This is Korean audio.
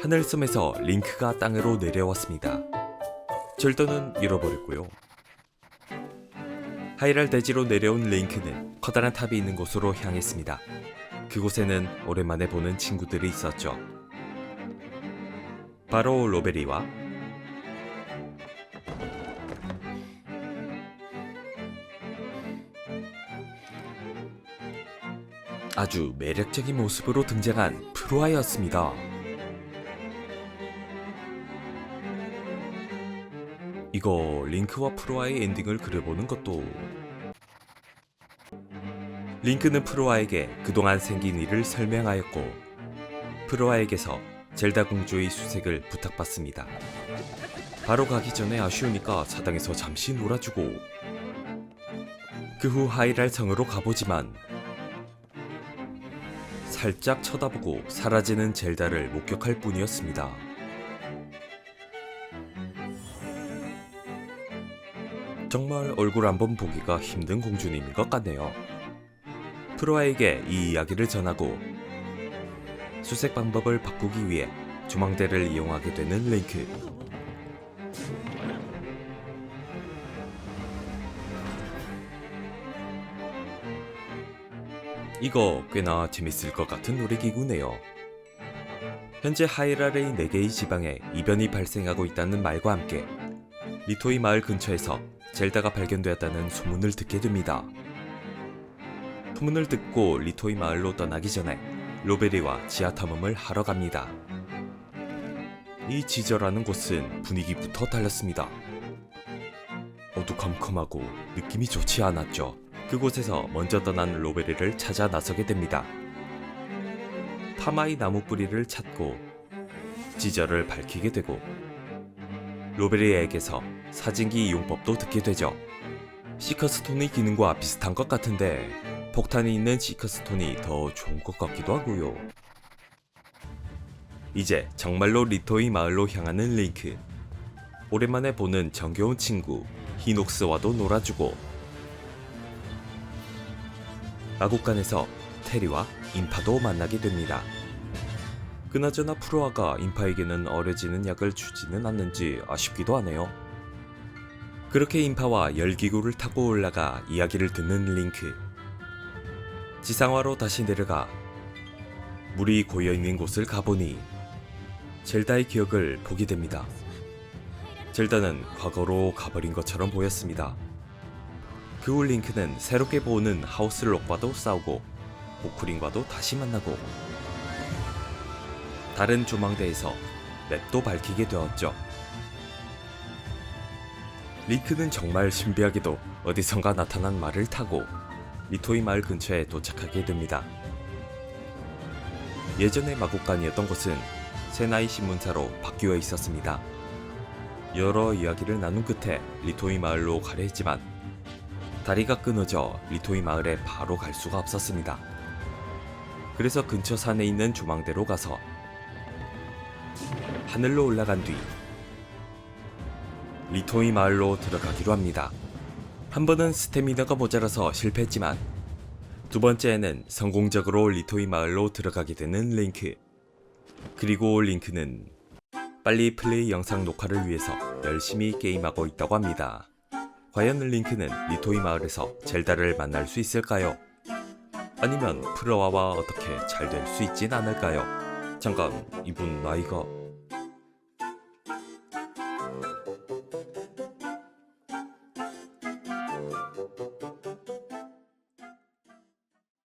하늘섬에서 링크가 땅으로 내려왔습니다. 절도는 잃어버렸고요. 하이랄 대지로 내려온 링크는 커다란 탑이 있는 곳으로 향했습니다. 그곳에는 오랜만에 보는 친구들이 있었죠. 바로 로베리와 아주 매력적인 모습으로 등장한 프로아였습니다. 이거 링크와 프로아의 엔딩을 그려보는 것도 링크는 프로아에게 그동안 생긴 일을 설명하였고 프로아에게서 젤다 공주의 수색을 부탁받습니다. 바로 가기 전에 아쉬우니까 사당에서 잠시 놀아주고 그 후 하이랄 성으로 가보지만 살짝 쳐다보고 사라지는 젤다를 목격할 뿐이었습니다. 정말 얼굴 한번 보기가 힘든 공주님인 것 같네요. 프로아에게 이 이야기를 전하고 수색 방법을 바꾸기 위해 조망대를 이용하게 되는 링크. 이거 꽤나 재밌을 것 같은 놀이기구네요. 현재 하이랄의 4개의 지방에 이변이 발생하고 있다는 말과 함께 리토이 마을 근처에서 젤다가 발견되었다는 소문을 듣게 됩니다. 소문을 듣고 리토이 마을로 떠나기 전에 로베리와 지하 탐험을 하러 갑니다. 이 지저라는 곳은 분위기부터 달랐습니다. 어두컴컴하고 느낌이 좋지 않았죠. 그곳에서 먼저 떠난 로베리를 찾아 나서게 됩니다. 파마이 나무 뿌리를 찾고 지저를 밝히게 되고 로베리에게서 사진기 이용법도 듣게 되죠. 시커스톤의 기능과 비슷한 것 같은데 폭탄이 있는 시커스톤이 더 좋은 것 같기도 하고요. 이제 정말로 리토의 마을로 향하는 링크. 오랜만에 보는 정겨운 친구 히녹스와도 놀아주고 마국간에서 테리와 인파도 만나게 됩니다. 그나저나 프로아가 인파에게는 어려지는 약을 주지는 않는지 아쉽기도 하네요. 그렇게 인파와 열기구를 타고 올라가 이야기를 듣는 링크. 지상화로 다시 내려가 물이 고여 있는 곳을 가보니 젤다의 기억을 보게 됩니다. 젤다는 과거로 가버린 것처럼 보였습니다. 그 후 링크는 새롭게 보는 하우스록과도 싸우고 보쿠린과도 다시 만나고 다른 조망대에서 맵도 밝히게 되었죠. 링크는 정말 신비하게도 어디선가 나타난 말을 타고 리토이 마을 근처에 도착하게 됩니다. 예전의 마국간이었던 곳은 세나이 신문사로 바뀌어 있었습니다. 여러 이야기를 나눈 끝에 리토이 마을로 가려 했지만 다리가 끊어져 리토이 마을에 바로 갈 수가 없었습니다. 그래서 근처 산에 있는 조망대로 가서 하늘로 올라간 뒤 리토이 마을로 들어가기로 합니다. 한 번은 스태미너가 모자라서 실패했지만 두 번째에는 성공적으로 리토이 마을로 들어가게 되는 링크. 그리고 링크는 빨리 플레이 영상 녹화를 위해서 열심히 게임하고 있다고 합니다. 과연 링크는 리토이 마을에서 젤다를 만날 수 있을까요? 아니면 프로아와 어떻게 잘 될 수 있진 않을까요? 잠깐 이분 나이가